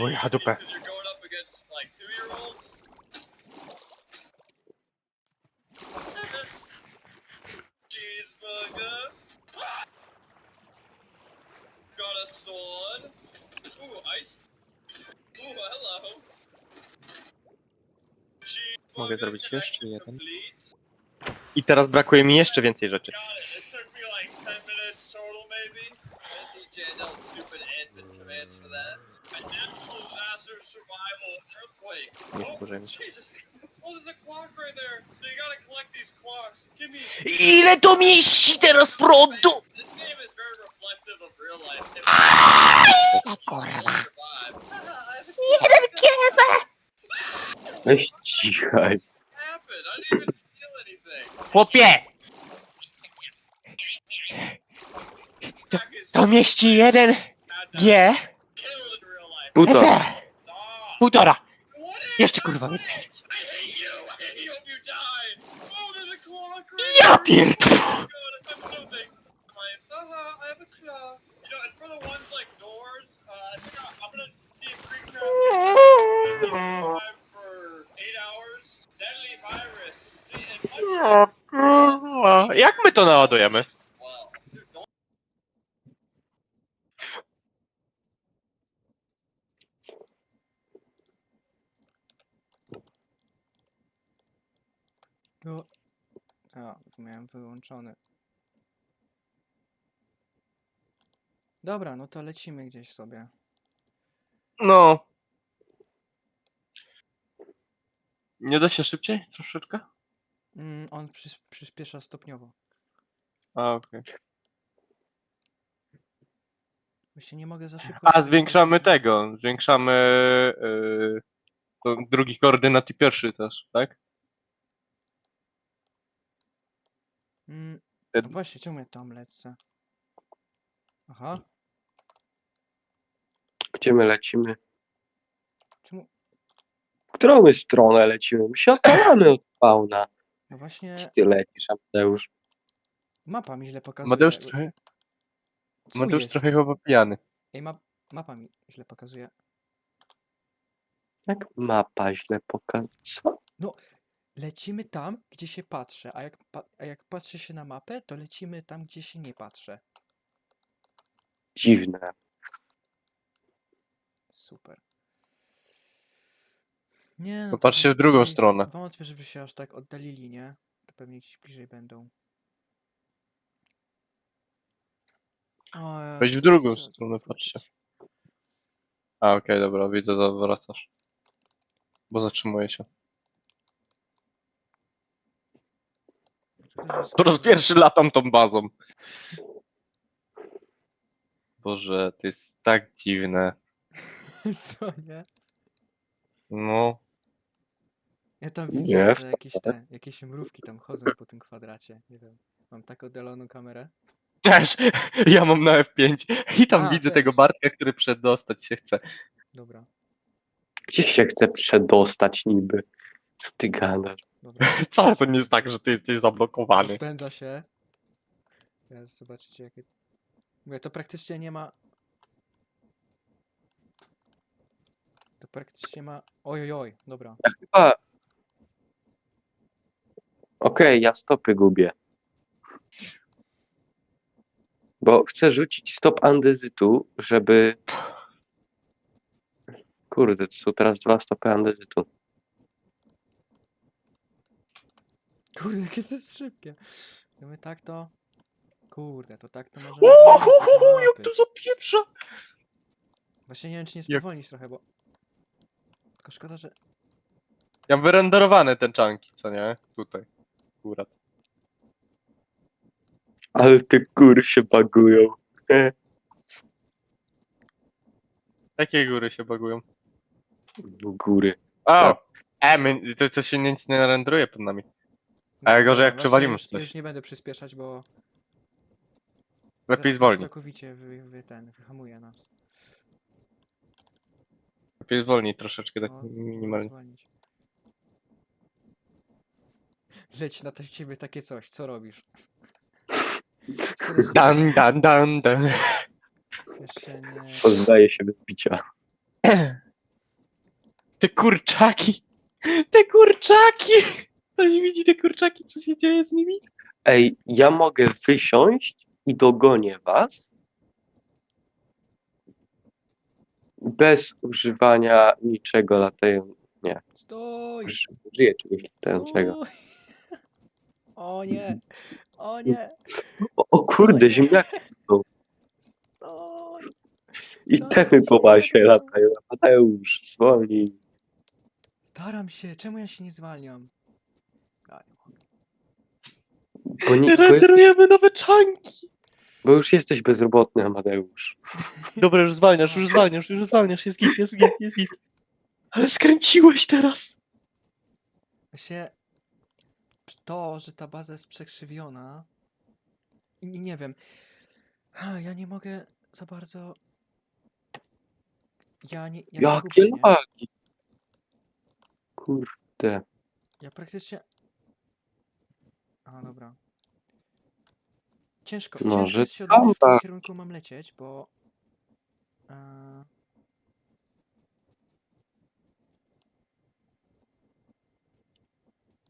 O ja dupę. Mogę zrobić jeszcze jeden. I teraz brakuje mi jeszcze więcej rzeczy. Ile to mieści teraz prądu? O kurwa. Jeden kiewę! Weź cichaj. Chłopie! Is To mieści jeden G. Półtora. Półtora. Jeszcze kurwa więcej. Oh, Ja pierdolę! Oh god, I'm so big. I'm, No. A, miałem wyłączony. Dobra, no to lecimy gdzieś sobie. No. Nie da się szybciej? Troszeczkę? Mm, on przys przyspiesza stopniowo. A, okej. Się nie mogę za szybko... A, zwiększamy tego. Zwiększamy yy, to drugi koordynat i pierwszy też, tak? Mm, no właśnie, czemu ja tam lecę? Aha, Gdzie my lecimy? czemu... W którą my stronę lecimy? My się oddalamy od fauna. No właśnie, Ty lecisz, Mateusz. mapa mi źle pokazuje. Mateusz trochę, Co Mateusz jest? trochę chyba pijany. Ej, ma mapa mi źle pokazuje. Jak mapa źle pokazała? Lecimy tam, gdzie się patrzę, a jak, pa a jak patrzę się na mapę, to lecimy tam, gdzie się nie patrzę. Dziwne. Super. Nie, no Popatrzcie w drugą stronę. Wątpię, żeby się aż tak oddalili, nie? To pewnie gdzieś bliżej będą. O, ja Weź w drugą stronę, patrzcie. A, okej, dobra, widzę, zawracasz. Bo zatrzymuje się. To też jest Po raz pierwszy latam tą bazą. Boże, to jest tak dziwne. Co, nie? No, Ja tam Nie, widzę, że jakieś te, jakieś mrówki tam chodzą po tym kwadracie. Nie wiem. Mam tak oddaloną kamerę. też. Ja mam na F5 i tam A, widzę tego też. Bartka, który przedostać się chce. Dobra, Gdzie się chce przedostać niby? Co ty gadasz? dobra. Wcale to nie jest tak, że ty jesteś zablokowany. Rozpędza się. Teraz zobaczycie jakie... Mówię, to praktycznie nie ma... To praktycznie ma... Oj, oj, oj, dobra. Ja chyba... Okej, ja stopy gubię. Bo chcę rzucić stop andezytu, żeby... Kurde, to są teraz dwa stopy andezytu. Kurde, jakie to jest szybkie. Gdyby tak to... Kurde, to tak to może... O, hu, hu, jak to zapieprza! Właśnie nie wiem, czy nie Jak- spowolnić trochę, bo... Tylko szkoda, że... Ja mam wyrenderowane te czanki, co nie? Tutaj. Akurat. Ale te góry się bagują. E, Jakie góry się bagują? Góry. O! E, my, to coś się nic nie renderuje pod nami. Ale gorzej jak Właśnie przewalimy już, coś. już nie będę przyspieszać, bo... Lepiej zaraz zwolnij. Całkowicie wy, wy ten, wyhamuje nas. Lepiej zwolnij troszeczkę, tak No, minimalnie. zwolnić. Leć na te ciebie takie coś, co robisz? Szkoda, że Dan, dan, dan, dan. jeszcze nie... Poddaje się bez bicia. Te kurczaki! Te kurczaki! Ktoś widzi te kurczaki, co się dzieje z nimi? Ej, ja mogę wysiąść i dogonię was bez używania niczego latającego. Stój! Użyję czegoś latającego. Stój! O nie! O nie! O, o kurde, nie. ziemniaki Stój! i temy po basie robisz? latają. Mateusz, zwolnij. Staram się, czemu ja się nie zwalniam? Bo, nie, bo, jest, Renderujemy nowe czanki! bo już jesteś bezrobotny, Amadeusz. Dobra, już zwalniasz, już zwalniasz, już zwalniasz, jest git, jest git, jest git. Ale skręciłeś teraz! Właśnie to, że ta baza jest przekrzywiona i nie, nie wiem. Ja nie mogę za bardzo. Ja nie. Ja się Jakie gubię, nie? lagi. Kurde. Ja praktycznie. A dobra. Ciężko, ciężko Może jest się odnaleźć w którym tam, kierunku mam lecieć, bo. E...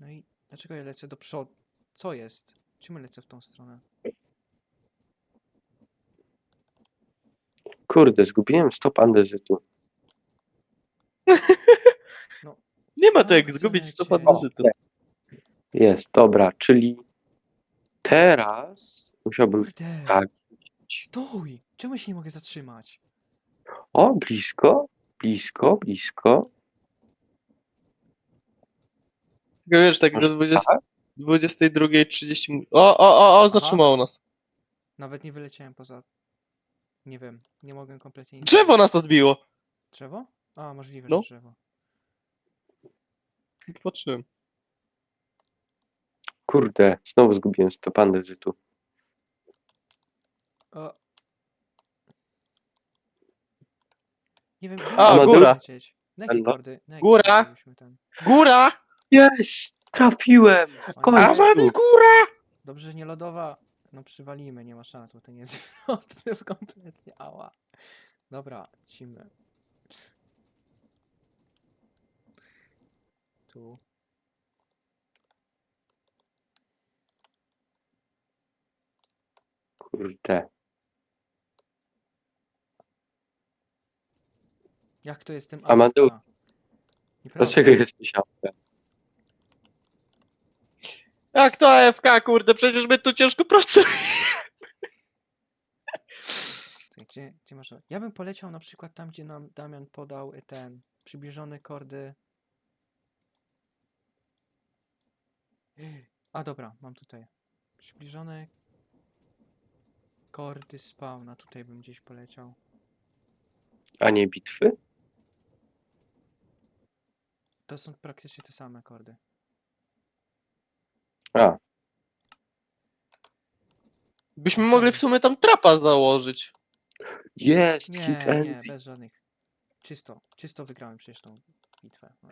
No i dlaczego ja lecę do przodu? Co jest? Czemu lecę w tą stronę? Kurde, zgubiłem stop andezytu. Nie ma tak, chcę zgubić lecieć. stopa. Jest, dobra, czyli teraz musiałbym. Kurde! tak. Stój! Czemu się nie mogę zatrzymać? O, blisko, blisko, blisko. Tylko wiesz, tak do Może 20, 22.30... O, o, o, o, zatrzymało nas. Nawet nie wyleciałem poza. Nie wiem, nie mogę kompletnie nic. Drzewo nas odbiło! Drzewo? A, możliwe, No. że drzewo. Patrzyłem. Kurde, znowu zgubiłem stop andezytu. O. Nie wiem, A, gdzie góra. lecieć. Na jakie kordy? Na jakie Góra. kordy tam? Góra! Jest! Trafiłem! W końcu! góra! Dobrze, że nie lodowa. No przywalimy, nie ma szans, bo to nie jest to jest kompletnie ała. Dobra, lecimy. Tu. Kurde. Jak to jestem Amadeu, AFK? Nieprawda. Dlaczego jesteś AFK? Jak to AFK, kurde, przecież my tu ciężko pracujemy. Gdzie, gdzie masz... Ja bym poleciał na przykład tam, gdzie nam Damian podał y, ten przybliżone kordy. A dobra, mam tutaj. Przybliżone kordy spawna. Tutaj bym gdzieś poleciał. A nie bitwy? To są praktycznie te same kordy. A, Byśmy mogli w sumie tam trapa założyć. jest! Nie, hit nie, envy. bez żadnych. Czysto, czysto wygrałem przecież tą bitwę. No,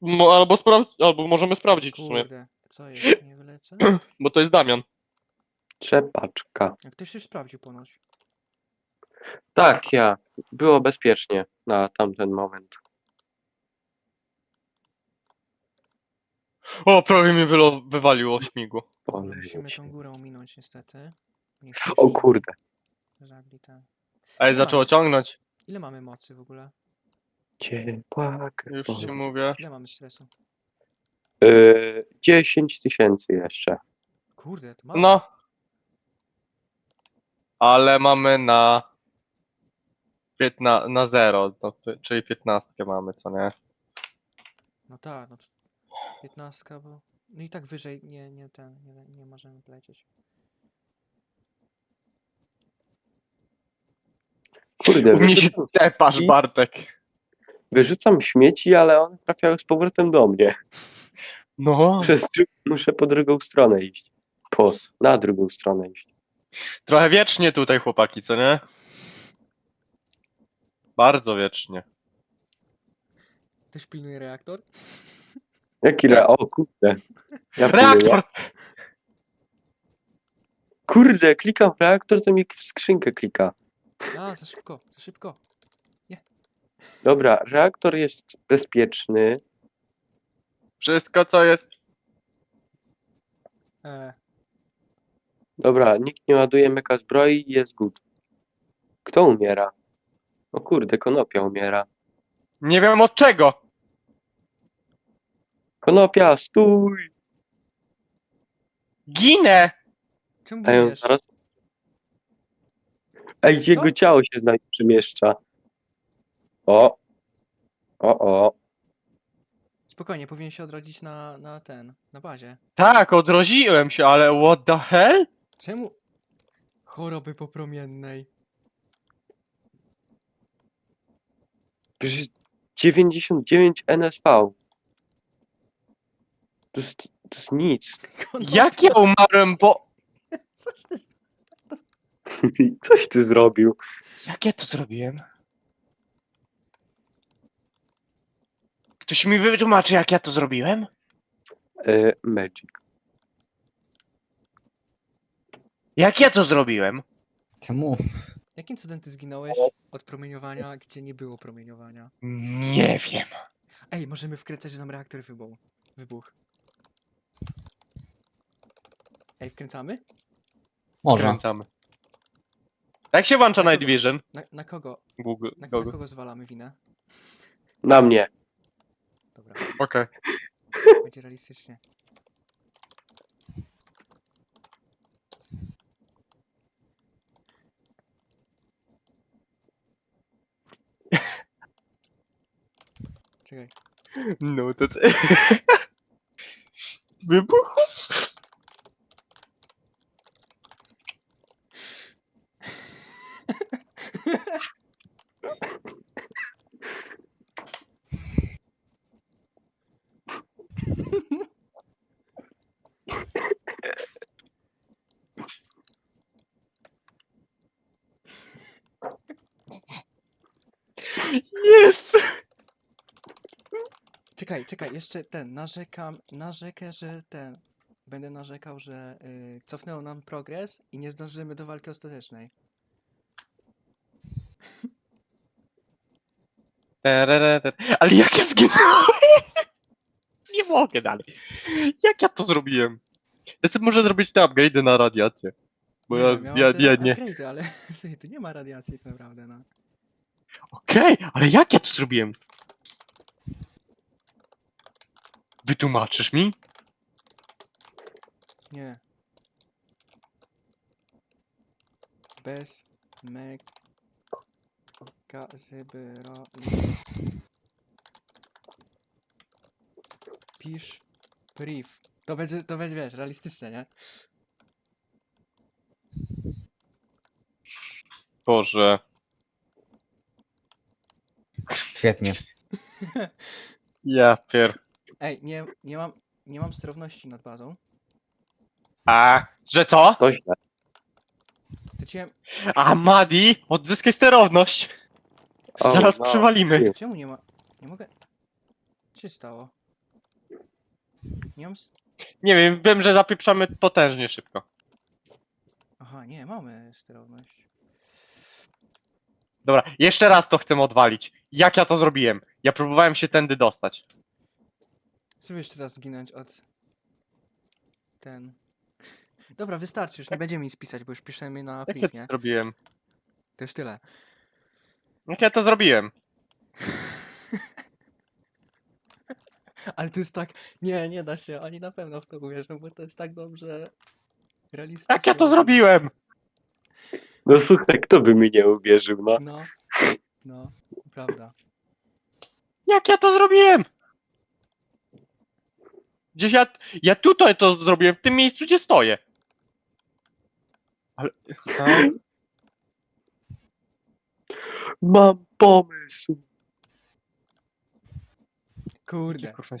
Mo, albo, spra- albo możemy sprawdzić w sumie, Kurde, co jest? Nie wylecę? bo to jest Damian. Trzepaczka. Jak ktoś już sprawdził ponoć. Tak, ja. Było bezpiecznie na tamten moment. O, prawie mnie wylo- wywaliło śmigło. Musimy się. tą górę ominąć niestety. Nie chcę O kurde. żagli ten. Ej, zaczęło ciągnąć. Ile mamy mocy w ogóle? Ciepła Już krew. ci mówię. Ile mamy stresu? Yy, 10 tysięcy jeszcze. Kurde, to mało. No. Ale mamy na... Piętna, na zero, no, p- czyli 15 mamy, co nie? No tak, no to 15, bo... No i tak wyżej nie, nie, ten, nie, nie możemy lecieć. Kurde, U mnie się wyrzucam, tepasz, Bartek. wyrzucam śmieci, ale one trafiają z powrotem do mnie. No. Muszę, z dru- muszę po drugą stronę iść. Po, na drugą stronę iść. Trochę wiecznie tutaj, chłopaki, co nie? Bardzo wiecznie. Ktoś pilnuje reaktor? Jaki re... O kurde. Ja. Reaktor! Kurde, klikam w reaktor, to mi w skrzynkę klika. A, za szybko, za szybko. Nie. Dobra, reaktor jest bezpieczny. Wszystko co jest... E, Dobra, nikt nie ładuje meka zbroi i jest good. Kto umiera? O kurde, konopia umiera. Nie wiem od czego! Konopia, stój! Ginę! czemu A ją giniesz? zaraz... Ej, jego Co? ciało się z nami przemieszcza. O! O, o. Spokojnie, powinien się odrodzić na, na ten, na bazie. Tak, odrodziłem się, ale what the hell? Czemu? Choroby popromiennej. Przecież 99 NSV. To jest, to jest nic. Jak ja umarłem, bo... Coś ty... Coś ty zrobił. Jak ja to zrobiłem? Ktoś mi wytłumaczy, jak ja to zrobiłem? E, magic. Jak ja to zrobiłem? Czemu? Jakim cudem ty zginąłeś od promieniowania, gdzie nie było promieniowania? Nie wiem. Ej, możemy wkręcać, że nam reaktor wybuchł. Wybuch. Ej, wkręcamy? Może. Kręcamy. Jak się włącza Night? Vision? Na, na kogo? Google. Na, na Google. kogo zwalamy winę? Na mnie. Dobra, Okej. będzie realistycznie. Czekaj. No? Czekaj, jeszcze ten, narzekam, narzekę, że ten, będę narzekał, że y, cofnęło nam progres i nie zdążymy do walki ostatecznej. Tererete. Ale jak ja zginąłem? Nie mogę dalej. Jak ja to zrobiłem? Ja sobie muszę zrobić te upgrade'y na radiację. Bo ja, wiem, ja, te ja nie. upgrade'y, ale słuchaj, tu nie ma radiacji tak naprawdę, no. Okej, ale jak ja to zrobiłem? Wytłumaczysz mi? Nie. Bez meka zbroi. Pisz brief. To będzie, to będzie, wiesz, realistyczne, nie? Boże. Świetnie. Ja pier... Ej, nie, nie mam, nie mam sterowności nad bazą. A, że co? To źle. To cię, A, Madi, odzyskaj sterowność. O, Zaraz no. przywalimy. czemu nie ma, nie mogę, co się stało? Nie mam, s- Nie wiem, wiem, że zapieprzamy potężnie szybko. aha, nie, mamy sterowność. Dobra, jeszcze raz to chcę odwalić. Jak ja to zrobiłem? Ja próbowałem się tędy dostać. Spróbuj jeszcze raz zginąć od ten. Dobra, wystarczy, już nie będziemy nic pisać, bo już piszemy na Jak ja flip, to nie? zrobiłem? To już tyle. Jak ja to zrobiłem? Ale to jest tak. Nie, nie da się, oni na pewno w to uwierzą, bo to jest tak dobrze realistycznie. Jak ja to zrobiłem? No słuchaj, kto by mi nie uwierzył, no. No, no, prawda. Jak ja to zrobiłem? Gdzieś ja, ja tutaj to zrobiłem, w tym miejscu, gdzie stoję. Ale... A? Mam pomysł. Kurde. Kurwa?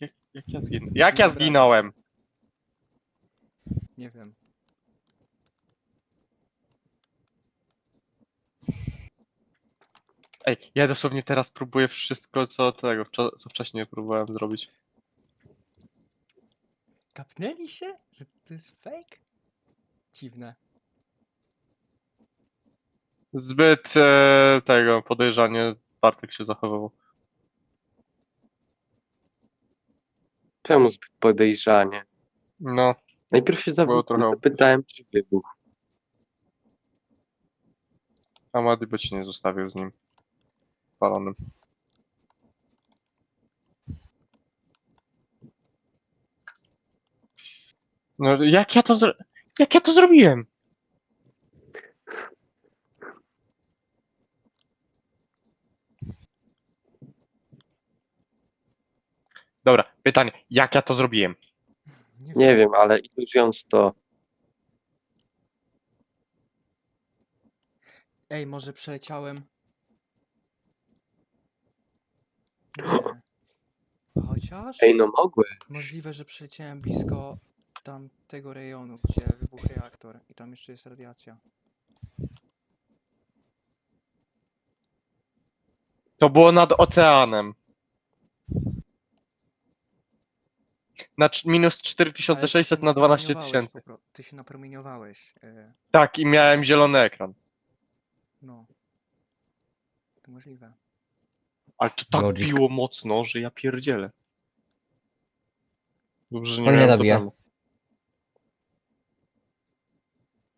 Jak, jak ja zginąłem? Jak ja zginąłem? Nie wiem. Ej, ja dosłownie teraz próbuję wszystko, co tego, co wcześniej próbowałem zrobić. Kapnęli się? Że to jest fake? Dziwne. Zbyt e, tego podejrzanie Bartek się zachowywał. Czemu zbyt podejrzanie? No, Najpierw się Było trochę- zawy- zapytałem, czy wybuch. Amady by ci nie zostawił z nim. Palonym. No jak ja to zro... Jak ja to zrobiłem? Dobra, pytanie. Jak ja to zrobiłem? Nie, Nie wiem, ale iluzując to, Ej, może przeleciałem. Nie. Chociaż ej no mogły. możliwe, że przeleciałem blisko tamtego rejonu, gdzie wybuchł reaktor i tam jeszcze jest radiacja. To było nad oceanem. Na cz- minus Ale ty się 4600 na 12 napromieniowałeś tysięcy. po pro- Ty się napromieniowałeś. e, Tak, i miałem zielony ekran. No. To możliwe. Ale to tak Logic. biło mocno, że ja pierdzielę. Dobrze, że nie O ile miałem to bije? totemu.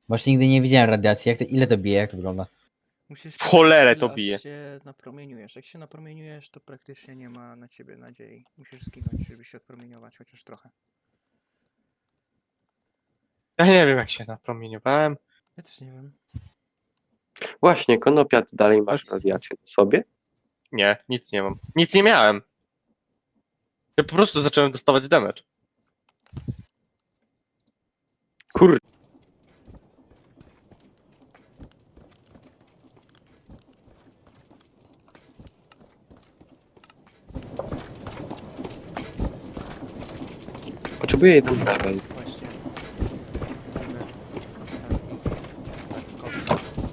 Właśnie nigdy nie widziałem radiacji. Jak to, ile to bije? Jak to wygląda? Musisz W cholerę to bije. się napromieniujesz. Jak się napromieniujesz, to praktycznie nie ma na ciebie nadziei. Musisz zginąć, żeby się odpromieniować, chociaż trochę. Ja nie wiem, jak się napromieniowałem. Ja też nie wiem. Właśnie, konopia, ty dalej masz radiację na sobie? Nie, nic nie mam. Nic nie miałem. Ja po prostu zacząłem dostawać damage. Kur... Potrzebuję jeden level. Właśnie. Robimy ostatni. Ostatni koks. Jeszcze chwilę.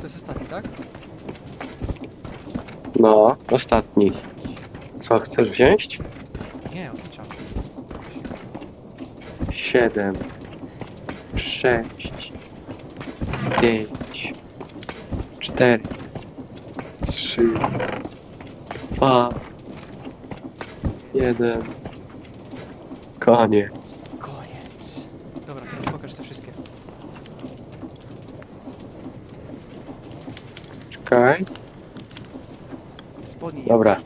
To jest ostatni, tak? No, ostatni. Co chcesz wziąć? Nie, odliczam. Siedem, sześć, pięć, cztery, trzy, dwa, jeden. Koniec. Koniec. Dobra, teraz pokaż te wszystkie. Czekaj. Dobra.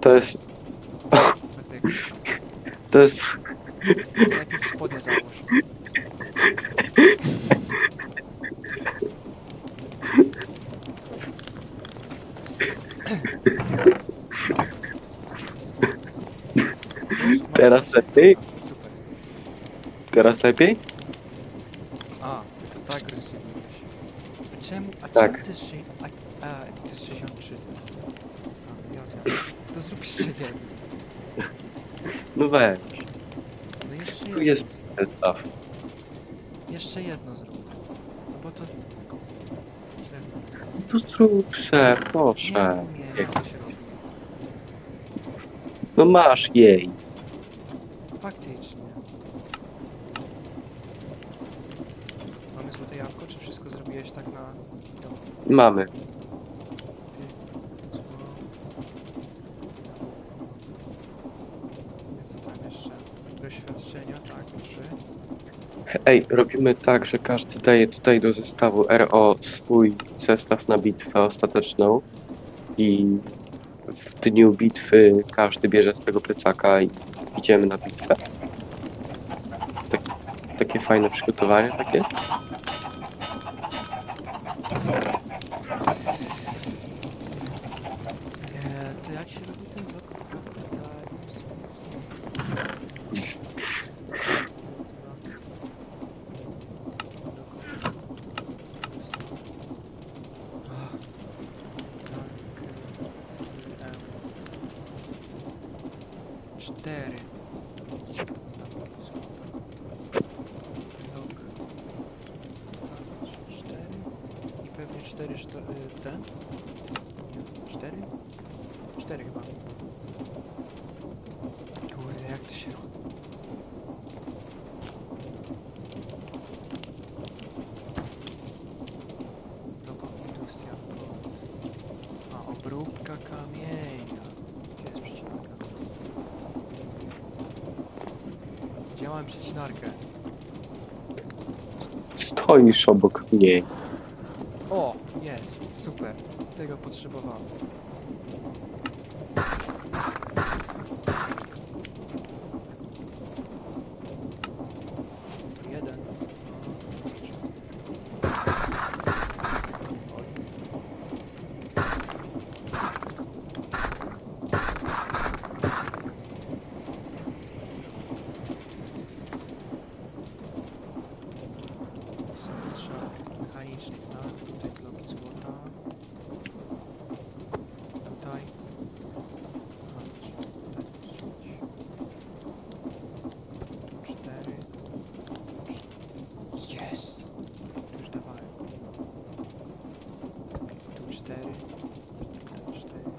To jest, Bartek, to jest, najpierw spodnie załóż. Masz teraz lepiej? Super. Teraz lepiej? A, ty to tak rozdzieliłeś. A czemu, a Tak. czemu ty jest, weź, No jeszcze tu jedno. jest zestaw. Jeszcze jedno zrób. No bo to... Źle. To zrób se, Nie proszę. umiem, jak to się robi. No masz jej. Faktycznie. Mamy złote jabłko, czy wszystko zrobiłeś tak na TikTok? Mamy. Ty, zło... Co tam jeszcze? Doświadczenia, tak, trzy. Ej, robimy tak, że każdy daje tutaj do zestawu RO swój zestaw na bitwę ostateczną i w dniu bitwy każdy bierze swojego plecaka i idziemy na bitwę. Tak, takie fajne przygotowanie takie. Eee, to jak się robi ten blok of capitalism? cztery. Blok. Dwa, trzy, cztery. I pewnie cztery szto- y, ten? Nie, cztery? Cztery chyba. Of Industrial Gold. A, obróbka kamienia. Gdzie jest przecinarka? Działałem przecinarkę. Stoisz obok mnie. O, jest, super. Tego potrzebowałem. To jeden. Są szafy mechaniczne, tak? Tutaj bloki złota. Tutaj. Aha, to trzeba tutaj wstrzymać. Tu cztery. Tu cz- Jest! Tu już dawałem. Tu cztery. Tu cztery. Tu cztery.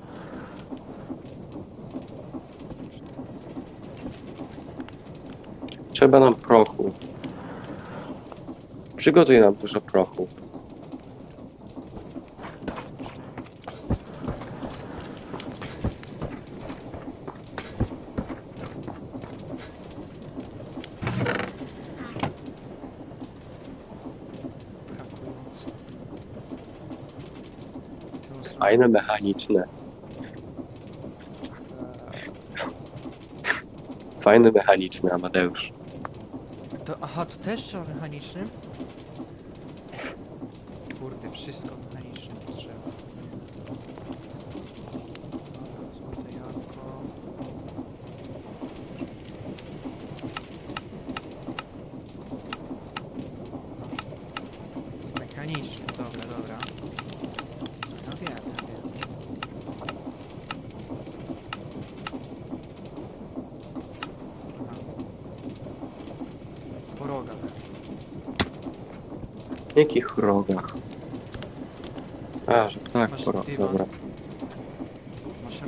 Trzeba nam prochu. Przygotuj nam dużo prochu. Fajne mechaniczne. Fajne mechaniczne, Amadeusz. To, aha, to też trzeba mechanicznym? Kurde, wszystko mechanicznym potrzeba. Dobra, Złote jabłko. Mechaniczny, dobra, dobra. Ja wiem, ja wiem. Aha. Po rogach. W jakich rogach? A, że tak, Masz poro- dywan? dobra. Masz